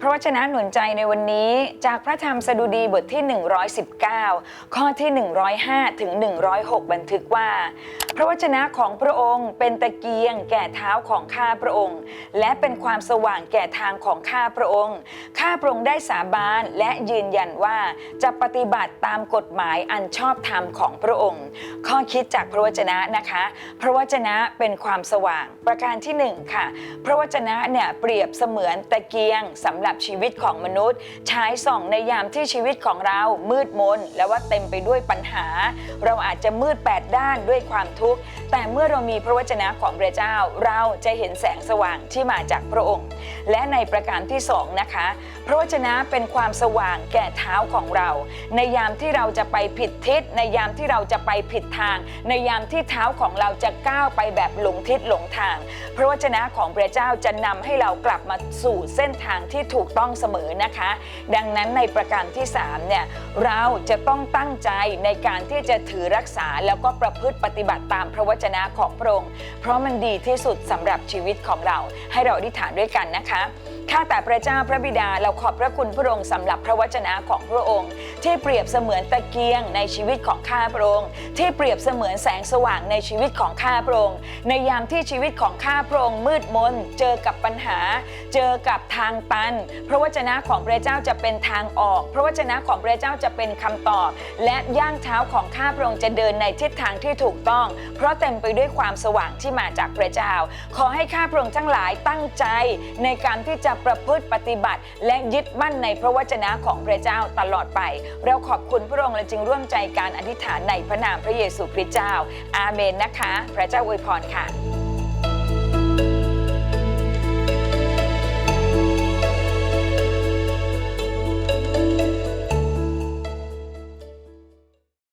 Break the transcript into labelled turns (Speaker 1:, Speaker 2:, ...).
Speaker 1: พระวจนะหนุนใจในวันนี้จากพระธรรมสดุดีบทที่ 119 ข้อที่ 105 ถึง 106 บันทึกว่าพระวจนะของพระองค์เป็นตะเกียงแก่เท้าของข้าพระองค์ และเป็นความสว่างแก่ทางของข้าพระองค์ ข้าพระองค์ได้สาบานและยืนยันว่าจะปฏิบัติตามกฎหมายอันชอบธรรมของพระองค์ ข้อคิดจากพระวจนะนะคะ พระวจนะเป็นความสว่าง ประการที่หนึ่งค่ะ พระวจนะเนี่ยเปรียบเสมือนตะเกียงสำหรับชีวิตของมนุษย์ ใช้ส่องในยามที่ชีวิตของเรามืดมนและว่าเต็มไปด้วยปัญหา เราอาจจะมืดแปดด้านด้วยความทุกข์ แต่เมื่อเรามีพระวจนะของพระเจ้า เราจะเห็นแสงสว่างที่มาจากพระองค์ และในประการที่สองนะคะ พระวจนะเป็นความสว่างแก่เท้าของเรา ในยามที่เราจะไปผิดทิศ ในยามที่เราจะไปผิดทาง ในยามที่เท้าของเราจะก้าวไปแบบหลงทิศหลงทาง พระวจนะของพระเจ้าจะนำให้เรากลับมาสู่เส้นทางที่ถูกต้องเสมอนะคะ ดังนั้นในประการที่3เนี่ยเราจะต้องตั้งใจในการที่จะถือรักษาแล้วก็ประพฤติปฏิบัติตามพระวจนะของพระองค์เพราะมันดีที่สุดสำหรับชีวิตของเรา ให้เราอธิษฐานด้วยกันนะคะข้าแต่พระเจ้าพระบิดาเราขอบพระคุณพระองค์สำหรับพระวจนะของพระองค์ ที่เปรียบเสมือนตะเกียงในชีวิตของข้าพระองค์ ที่เปรียบเสมือนแสงสว่างในชีวิตของข้าพระองค์ ในยามที่ชีวิตของข้าพระองค์มืดมนเจอกับปัญหา เจอกับทางตัน พระวจนะของพระเจ้าจะเป็นทางออก พระวจนะของพระเจ้าจะเป็นคำตอบ และย่างเท้าของข้าพระองค์จะเดินในทิศทางที่ถูกต้อง เพราะเต็มไปด้วยความสว่างที่มาจากพระเจ้า ขอให้ข้าพระองค์ทั้งหลายตั้งใจในการที่จะประพฤติปฏิบัติ และยึดมั่นในพระวจนะของพระเจ้าตลอดไป เราขอบคุณพระองค์และจึงร่วมใจการอธิษฐานในพระนามพระเยซูคริสต์เจ้า อาเมนนะคะ พระเจ้าอวยพรค่ะ